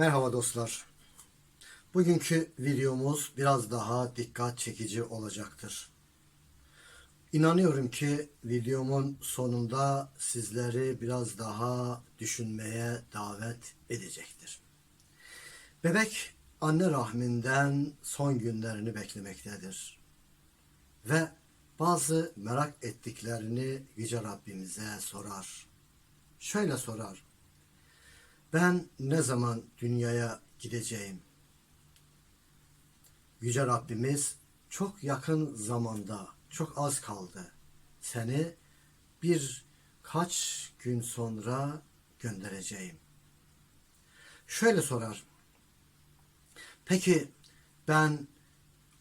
Merhaba dostlar. Bugünkü videomuz biraz daha dikkat çekici olacaktır. İnanıyorum ki videomun sonunda sizleri biraz daha düşünmeye davet edecektir. Bebek anne rahminden son günlerini beklemektedir. Ve bazı merak ettiklerini Yüce Rabbimize sorar. Şöyle sorar. Ben ne zaman dünyaya gideceğim? Yüce Rabbimiz çok yakın zamanda, çok az kaldı. Seni bir kaç gün sonra göndereceğim. Şöyle sorar. Peki ben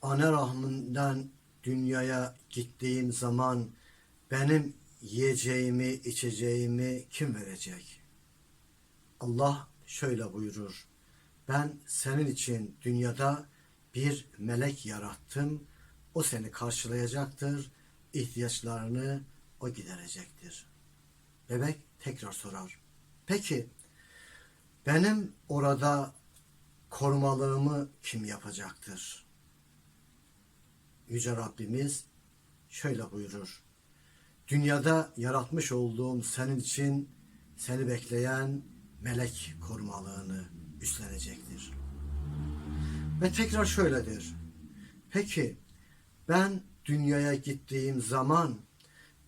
anne rahminden dünyaya gittiğim zaman benim yiyeceğimi, içeceğimi kim verecek? Allah şöyle buyurur. Ben senin için dünyada bir melek yarattım. O seni karşılayacaktır. ihtiyaçlarını o giderecektir. Bebek tekrar sorar. Peki benim orada korumalığımı kim yapacaktır? Yüce Rabbimiz şöyle buyurur. Dünyada yaratmış olduğum senin için seni bekleyen melek korumalığını üstlenecektir. Ve tekrar şöyledir. Peki ben dünyaya gittiğim zaman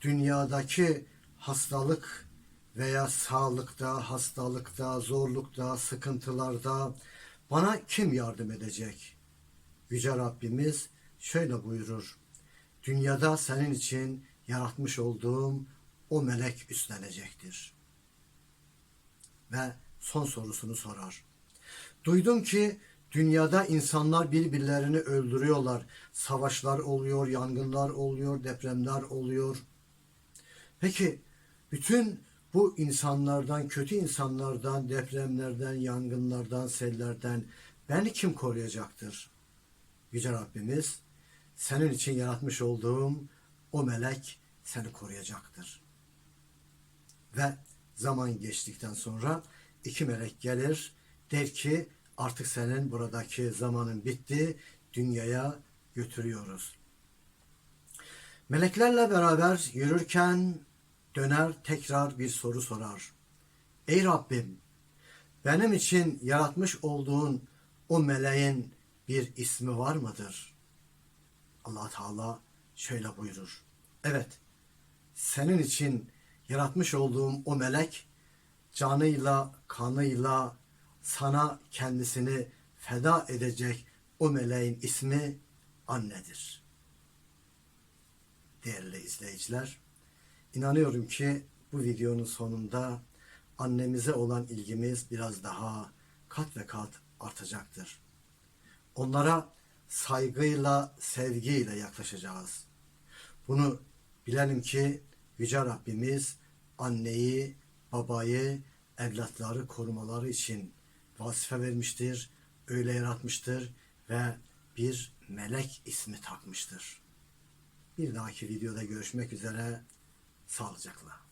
dünyadaki hastalık veya sağlıkta, hastalıkta, zorlukta, sıkıntılarda bana kim yardım edecek? Yüce Rabbimiz şöyle buyurur. Dünyada senin için yaratmış olduğum o melek üstlenecektir.'' Ve son sorusunu sorar. Duydum ki dünyada insanlar birbirlerini öldürüyorlar. Savaşlar oluyor, yangınlar oluyor, depremler oluyor. Peki bütün bu insanlardan, kötü insanlardan, depremlerden, yangınlardan, sellerden beni kim koruyacaktır? Yüce Rabbimiz senin için yaratmış olduğum o melek seni koruyacaktır. Ve zaman geçtikten sonra iki melek gelir der ki artık senin buradaki zamanın bitti dünyaya götürüyoruz. Meleklerle beraber yürürken döner tekrar bir soru sorar. Ey Rabbim benim için yaratmış olduğun o meleğin bir ismi var mıdır? Allah Teala şöyle buyurur. Evet senin için yaratmış olduğum o melek canıyla, kanıyla sana kendisini feda edecek o meleğin ismi annedir. Değerli izleyiciler, inanıyorum ki bu videonun sonunda annemize olan ilgimiz biraz daha kat ve kat artacaktır. Onlara saygıyla, sevgiyle yaklaşacağız. Bunu bilelim ki Yüce Rabbimiz anneyi, babayı, evlatları korumaları için vazife vermiştir, öyle yaratmıştır ve bir melek ismi takmıştır. Bir dahaki videoda görüşmek üzere, sağlıcakla.